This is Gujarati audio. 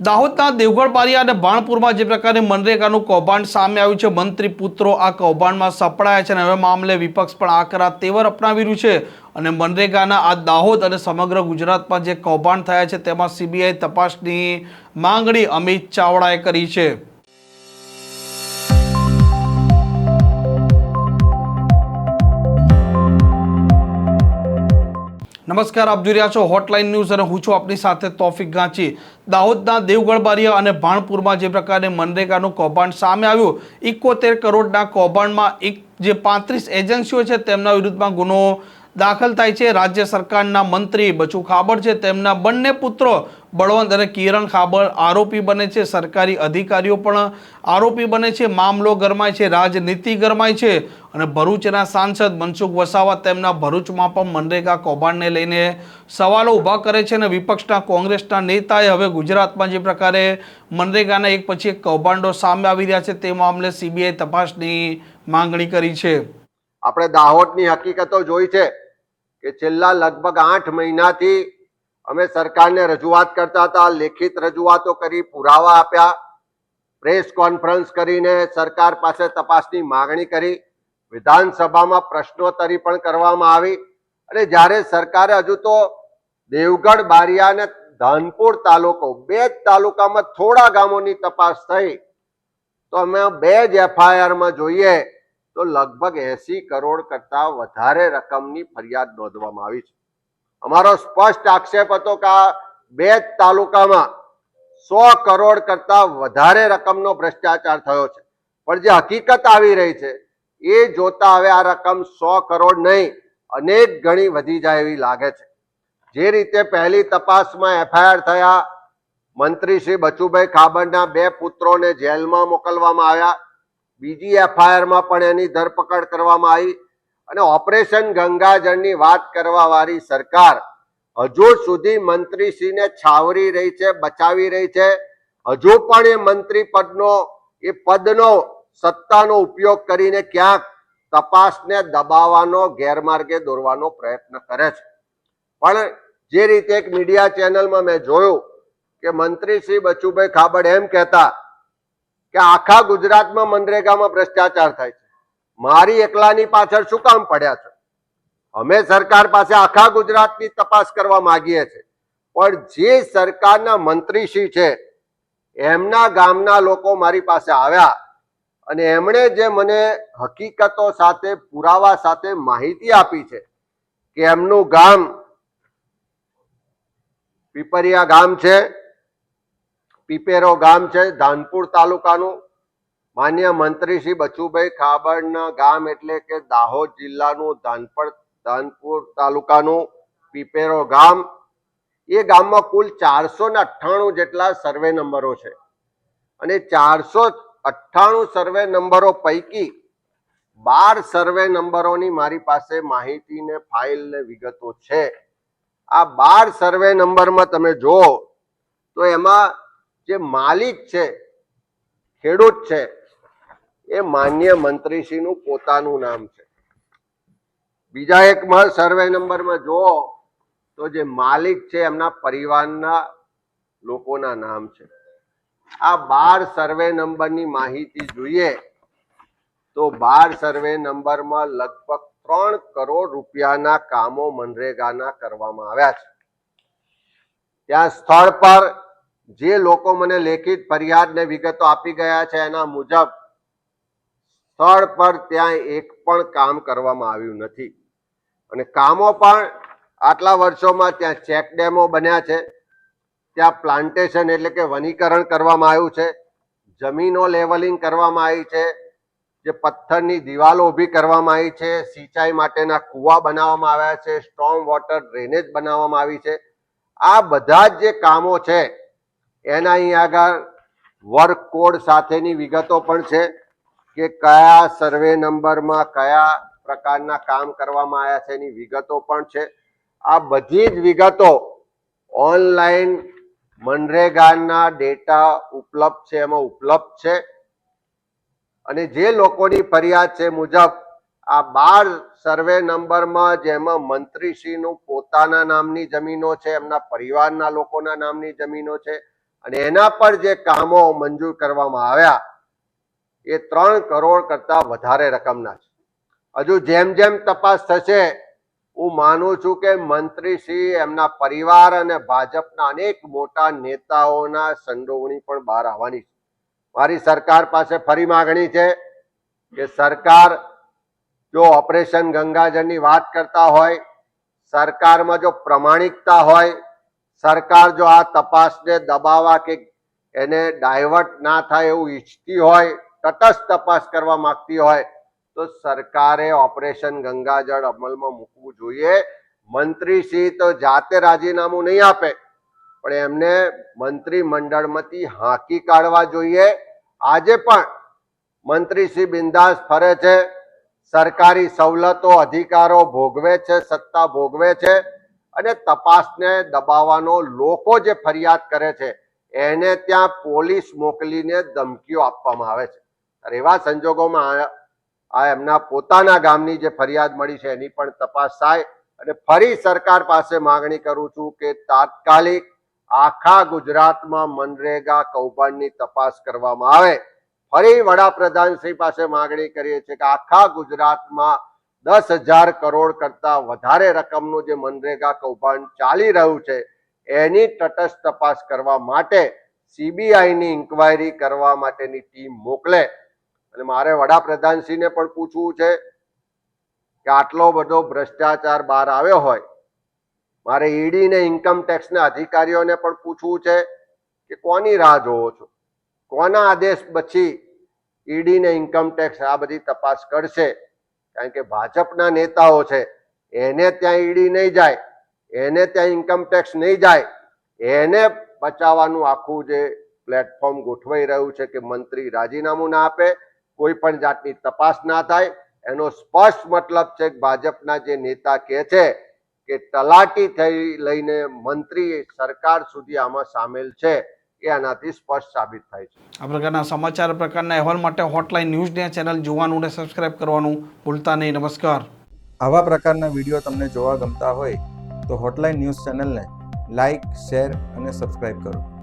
દાહોદના દેવગઢ બારિયા અને બાણપુરમાં જે પ્રકારે મનરેગાનું કૌભાંડ સામે આવ્યું છે, મંત્રી પુત્રો આ કૌભાંડમાં સપડાયા છે અને હવે મામલે વિપક્ષ પણ આકરા તેવર અપનાવી રહ્યું છે. અને મનરેગાના આ દાહોદ અને સમગ્ર ગુજરાતમાં જે કૌભાંડ થયા છે, તેમાં સીબીઆઈ તપાસની માંગણી અમિત ચાવડાએ કરી છે. નમસ્કાર, આપ જોઈ રહ્યા છો હોટલાઇન ન્યૂઝ અને હું છું આપની સાથે તોફિક ગાંચી. દાહોદના દેવગઢ બારિયા અને ભાણપુરમાં જે પ્રકારે મનરેગાનું કૌભાંડ સામે આવ્યું ઇકોતેર કરોડના કૌભાંડમાં એક જે પાંત્રીસ એજન્સીઓ છે તેમના વિરુદ્ધમાં ગુનો દાખલ થાય છે. રાજ્ય સરકારના મંત્રી બચુ ખાબડ છે. તેમના બંને પુત્રો બળવંત અને કિરણ ખાબર આરોપી બને છે, સરકારી અધિકારીઓ પણ આરોપી બને છે, મામલો ગરમાય છે, રાજનીતિ ગરમાય છે અને ભરૂચના સાંસદ મનસુખ વસાવા તેમના ભરૂચમાં પણ મનરેગા કૌભાંડને લઈને સવાલો ઊભા કરે છે અને વિપક્ષના કોંગ્રેસના નેતાએ હવે ગુજરાતમાં જે પ્રકારે મનરેગાના એક પછી એક કૌભાંડો સામે આવી રહ્યા છે, તે મામલે સીબીઆઈ તપાસની માંગણી કરી છે. આપણે દાહોદની હકીકતો જોઈ છે કે છેલ્લા લગભગ આઠ મહિનાથી અમે સરકારને રજૂઆત કરતા હતા, લેખિત રજૂઆતો કરી, પુરાવા આપ્યા, પ્રેસ કોન્ફરન્સ કરીને સરકાર પાસે તપાસની માગણી કરી. વિધાનસભામાં પ્રશ્નોત્તરી પણ કરવામાં આવી અને જ્યારે સરકારે હજુ તો દેવગઢ, બારિયા અને ધાનપુર તાલુકો, બે જ તાલુકામાં થોડા ગામોની તપાસ થઈ. તો અમે બે જ એફઆઈઆરમાં જોઈએ તો લગભગ એસી કરોડ કરતા વધારે રકમની ફરિયાદ નોંધવામાં આવી છે. અમારો સ્પષ્ટ આક્ષેપ હતો કે આ બે તાલુકામાં સો કરોડ કરતા વધારે રકમનો ભ્રષ્ટાચાર થયો છે. પણ જે હકીકત આવી રહી છે, એ જોતા હવે આ રકમ સો કરોડ નહીં, અનેક ગણી વધી જાય એવી લાગે છે. જે રીતે પહેલી તપાસમાં એફઆઈઆર થયા, મંત્રી શ્રી બચુભાઈ ખાબડના બે પુત્રોને જેલમાં મોકલવામાં આવ્યા, બીજી એફઆઈઆરમાં પણ એની ધરપકડ કરવામાં આવી અને ઓપરેશન ગંગાજળની વાત કરવા વાળી સરકાર હજુ સુધી મંત્રીશ્રીને છાવરી રહી છે, બચાવી રહી છે. હજુ પણ એ મંત્રી પદનો એ પદનો સત્તાનો ઉપયોગ કરીને ક્યાંક તપાસને દબાવવાનો, ગેરમાર્ગે દોરવાનો પ્રયત્ન કરે છે. પણ જે રીતે એક મીડિયા ચેનલમાં મેં જોયું કે મંત્રી શ્રી બચુભાઈ ખાબડ એમ કહેતા કે આખા ગુજરાતમાં મનરેગામાં ભ્રષ્ટાચાર થાય છે. મારી એકલાની પાછળ શું કામ પડ્યા છો? અમે સરકાર પાસે આખા ગુજરાતની તપાસ કરવા માંગીએ છીએ. પણ જે સરકારના મંત્રીશ્રી છે, એમના ગામના લોકો મારી પાસે આવ્યા અને એમણે જે મને હકીકતો સાથે, પુરાવા સાથે માહિતી આપી છે કે એમનું ગામ પીપરિયા ગામ છે, પીપેરો ગામ છે, ધાનપુર તાલુકાનું માન્ય મંત્રી શ્રી બચુભાઈ ખાબડના ગામ એટલે કે દાહોદ જિલ્લાનું ધાનપર, ધાનપુર તાલુકાનું પીપેરો ગામ. એ ગામમાં કુલ ચારસો ને અઠ્ઠાણું જેટલા સર્વે નંબરો છે. અને ચારસો અઠ્ઠાણું સર્વે નંબરો પૈકી બાર સર્વે નંબરોની મારી પાસે માહિતી ને ફાઇલ ને વિગતો છે. આ બાર સર્વે નંબરમાં તમે જુઓ તો એમાં જે માલિક છે, ખેડૂત છે એ માન્ય મંત્રીશ્રીનું પોતાનું નામ છે. બીજા એક સર્વે નંબરમાં જુઓ તો જે માલિક છે એમના પરિવારના લોકોના નામ છે. આ બાર સર્વે નંબરની માહિતી જોઈએ તો બાર સર્વે નંબરમાં લગભગ ત્રણ કરોડ રૂપિયાના કામો મનરેગાના કરવામાં આવ્યા છે. ત્યાં સ્થળ પર જે લોકો મને લેખિત ફરિયાદ ને વિગતો આપી ગયા છે એના મુજબ સ્થળ પર ત્યાં એક પણ કામ કરવામાં આવ્યું નથી. અને કામો પણ આટલા વર્ષોમાં ત્યાં ચેક ડેમો બન્યા છે. ત્યાં પ્લાન્ટેશન એટલે કે વનીકરણ કરવામાં આવ્યું છે. જમીનો લેવલિંગ કરવામાં આવી છે. જે પથ્થરની દિવાલો ઊભી કરવામાં આવી છે. સિંચાઈ માટેના કૂવા બનાવવામાં આવ્યા છે. સ્ટ્રોમ વોટર ડ્રેનેજ બનાવવામાં આવી છે. આ બધા જ જે કામો છે, એના અહીં આગળ વર્ક કોડ સાથેની વિગતો પણ છે. કે કયા સર્વે નંબરમાં કયા પ્રકારના કામ કરવામાં આવ્યા છે એની વિગતો પણ છે. આ બધી જ વિગતો ઓનલાઈન મનરેગાના ડેટા ઉપલબ્ધ છે, એમાં ઉપલબ્ધ છે. અને જે લોકોની ફરિયાદ છે મુજબ, આ બાર સર્વે નંબરમાં જેમાં મંત્રીશ્રીનું પોતાના નામની જમીનો છે, એમના પરિવારના લોકોના નામની જમીનો છે, અને એના પર જે કામો મંજૂર કરવામાં આવ્યા એ ત્રણ કરોડ કરતા વધારે રકમના છે. હજુ જેમ જેમ તપાસ થશે, હું માનું છું કે મંત્રીશ્રી, એમના પરિવાર અને ભાજપના અનેક મોટા નેતાઓના સંડોવણી પણ બહાર આવવાની છે. મારી સરકાર પાસે ફરી માગણી છે કે સરકાર જો ઓપરેશન ગંગાજળની વાત કરતા હોય, સરકારમાં જો પ્રમાણિકતા હોય, સરકાર જો આ તપાસને દબાવવા કે એને ડાયવર્ટ ના થાય એવું ઈચ્છતી હોય તટસ્થ તપાસ કરવા માંગતી હોય તો સરકારે ઓપરેશન ગંગાજળ અમલમાં મૂકવું જોઈએ. મંત્રીશ્રી તો જાતે રાજીનામું નહીં આપે, પણ એમને મંત્રી મંડળમાંથી હાંકી કાઢવા જોઈએ. આજે પણ મંત્રીશ્રી બિંદાસ ફરે છે, સરકારી સવલતો અધિકારો ભોગવે છે, સત્તા ભોગવે છે અને તપાસને દબાવવાનો લોકો જે ફરિયાદ કરે છે, એને ત્યાં પોલીસ મોકલીને ધમકીઓ આપવામાં આવે છે. ત્યારે એવા સંજોગોમાં આ એમના પોતાના ગામની જે ફરિયાદ મળી છે, એની પણ તપાસ થાય. અને ફરી સરકાર પાસે માગણી કરું છું કે તાત્કાલિક આખા ગુજરાતમાં મનરેગા કૌભાંડની તપાસ કરવામાં આવે. ફરી વડાપ્રધાન શ્રી પાસે માગણી કરીએ છીએ કે આખા ગુજરાતમાં દસ હજાર કરોડ કરતા વધારે રકમનું જે મનરેગા કૌભાંડ ચાલી રહ્યું છે, એની તટસ્થ તપાસ કરવા માટે સીબીઆઈની ઇન્કવાયરી કરવા માટેની ટીમ મોકલે. અને મારે વડાપ્રધાનશ્રીને પણ પૂછવું છે કે આટલો બધો ભ્રષ્ટાચાર બહાર આવ્યો હોય, મારે ઈડીને ઇન્કમટેક્સના અધિકારીઓને પણ પૂછવું છે કે કોની રાહ જોવો છો? કોના આદેશ પછી ઈડીને ઇન્કમટેક્સ આ બધી તપાસ કરશે? કારણ કે ભાજપના નેતાઓ છે, એને ત્યાં ઈડી નહીં જાય, એને ત્યાં ઇન્કમટેક્સ નહીં જાય, એને બચાવવાનું આખું જે પ્લેટફોર્મ ગોઠવાઈ રહ્યું છે કે મંત્રી રાજીનામું ના આપે કોઈ પણ જાતની તપાસ ના થાય. એનો સ્પષ્ટ મતલબ છે કે ભાજપના જે નેતા કહે છે કે તલાટી થઈ લઈને મંત્રી સરકાર સુધી આમાં સામેલ છે એ આનાથી સ્પષ્ટ સાબિત થાય છે. આ પ્રકારના સમાચાર પ્રકારના અહેવાલ માટે હોટલાઇન ન્યૂઝને ચેનલ જોવાનું અને સબસ્ક્રાઇબ કરવાનું ભૂલતા નહીં. નમસ્કાર. આવા પ્રકારના વીડિયો તમને જોવા ગમતા હોય તો હોટલાઇન ન્યૂઝ ચેનલને લાઇક શેર અને સબસ્ક્રાઇબ કરો.